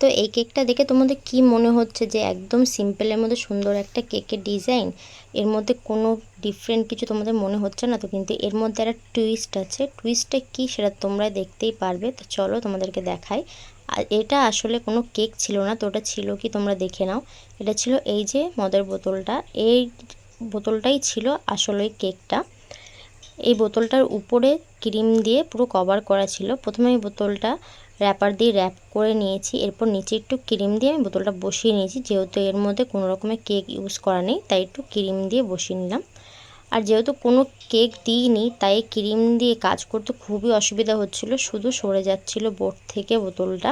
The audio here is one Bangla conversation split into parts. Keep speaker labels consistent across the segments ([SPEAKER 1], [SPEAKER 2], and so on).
[SPEAKER 1] তো এই কেকটা দেখে তোমাদের কি মনে হচ্ছে যে একদম সিম্পলের মধ্যে সুন্দর একটা কেকের ডিজাইন এর মধ্যে কোনো ডিফারেন্ট কিছু তোমাদের মনে হচ্ছে না তো? কিন্তু এর মধ্যে একটা টুইস্ট আছে। টুইস্টটা কি সেটা তোমরা দেখতেই পারবে। তো চলো তোমাদেরকে দেখাই। আর এটা আসলে কোনো কেক ছিল না তো ওটা ছিল কি তোমরা দেখে নাও। এটা ছিল এই যে মদের বোতলটা। এই বোতলটাই ছিল আসলে কেকটা। এই বোতলটার উপরে ক্রিম দিয়ে পুরো কভার করা ছিল। প্রথমে এই বোতলটা র্যাপার দিয়ে র্যাপ করে নিয়েছি। এরপর নিচে একটু ক্রিম দিয়ে আমি বোতলটা বসিয়ে নিয়েছি। যেহেতু এর মধ্যে কোনো রকমের কেক ইউজ করা নেই, তাই একটু ক্রিম দিয়ে বসিয়ে নিলাম। আর যেহেতু কোনো কেক দিইনি, তাই ক্রিম দিয়ে কাজ করতে খুবই অসুবিধা হচ্ছিল। শুধু সরে যাচ্ছিল বোর্ড থেকে বোতলটা।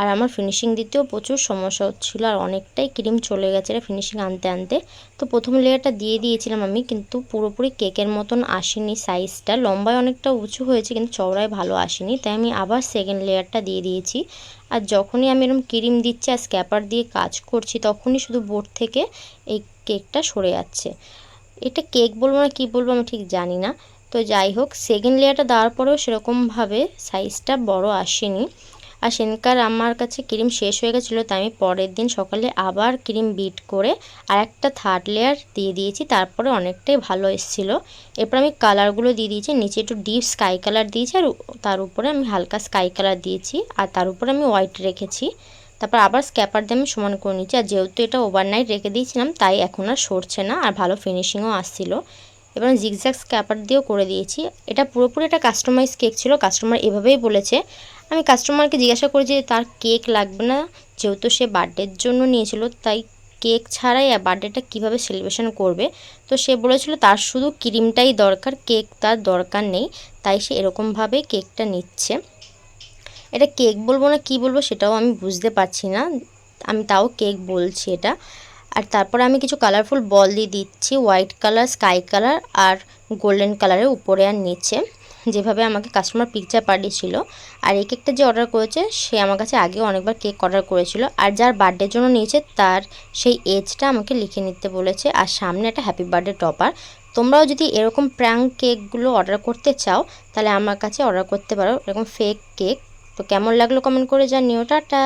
[SPEAKER 1] আর আমার ফিনিশিং দিতেও প্রচুর সমস্যা হচ্ছিল আর অনেকটাই ক্রিম চলে গেছে এটা ফিনিশিং আনতে আনতে। তো প্রথম লেয়ারটা দিয়ে দিয়েছিলাম আমি, কিন্তু পুরোপুরি কেকের মতন আসেনি সাইজটা লম্বায় অনেকটা উঁচু হয়েছে, কিন্তু চওড়ায় ভালো আসেনি, তাই আমি আবার সেকেন্ড লেয়ারটা দিয়ে দিয়েছি। আর যখনই আমি এরকম ক্রিম দিচ্ছি আর স্ক্যাপার দিয়ে কাজ করছি, তখনই শুধু বোর্ড থেকে এই কেকটা সরে যাচ্ছে। এটা কেক বলব না কী বলব আমি ঠিক জানি না। তো যাই হোক সেকেন্ড লেয়ারটা দেওয়ার পরেও সেরকমভাবে সাইজটা বড় আসেনি। আর সেনকার আমার কাছে ক্রিম শেষ হয়ে গেছিল, তাই আমি পরের দিন সকালে আবার ক্রিম বিট করে আর একটা থার্ড লেয়ার দিয়ে দিয়েছি, তারপরে অনেকটাই ভালো এসেছিল। এরপর আমি কালারগুলো দিয়ে দিয়েছি, নিচে একটু ডিপ স্কাই কালার দিয়েছি আর তার উপরে আমি হালকা স্কাই কালার দিয়েছি আর তার উপরে আমি হোয়াইট রেখেছি। তারপর আবার স্ক্যাপার দিয়ে আমি সমান করে নিচ্ছি আর যেহেতু এটা ওভারনাইট রেখে দিয়েছিলাম, তাই এখন আর সরছে না আর ভালো ফিনিশিংও আসছিল। এবার জিগজ্যাগ স্ক্যাপার দিয়েও করে দিয়েছি। এটা পুরোপুরি একটা কাস্টমাইজ কেক ছিল কাস্টমার এভাবেই বলেছে। আমি কাস্টমারকে জিজ্ঞাসা করি যে, তার কেক লাগবে না? যেহেতু সে বার্থডের জন্য নিয়েছিল, তাই কেক ছাড়াই বার্থডেটা কীভাবে সেলিব্রেশন করবে? তো সে বলেছিল, তার শুধু ক্রিমটাই দরকার কেক তার দরকার নেই। তাই সে এরকমভাবে কেকটা নিচ্ছে। এটা কেক বলব না কি বলব সেটাও আমি বুঝতে পারছি না। আমি তাও কেক বলছি এটা। আর তারপরে আমি কিছু কালারফুল বল দিয়ে দিচ্ছি হোয়াইট কালার স্কাই কালার আর গোল্ডেন কালারের উপরে আর নিচে। যেভাবে আমাকে কাস্টমার পিকচার পাঠিয়েছিল আর এই কেকটা যে অর্ডার করেছে, সে আমার কাছে আগে অনেকবার কেক অর্ডার করেছিল আর যার বার্থডের জন্য নিয়েছে, তার সেই এজটা আমাকে লিখে নিতে বলেছে। আর সামনে একটা হ্যাপি বার্থডে টপার তোমরাও যদি এরকম প্র্যাঙ্ক কেকগুলো অর্ডার করতে চাও, তাহলে আমার কাছে অর্ডার করতে পারো। এরকম ফেক কেক তো কেমন লাগল কমেন্ট করে যা জানিও। টাটা।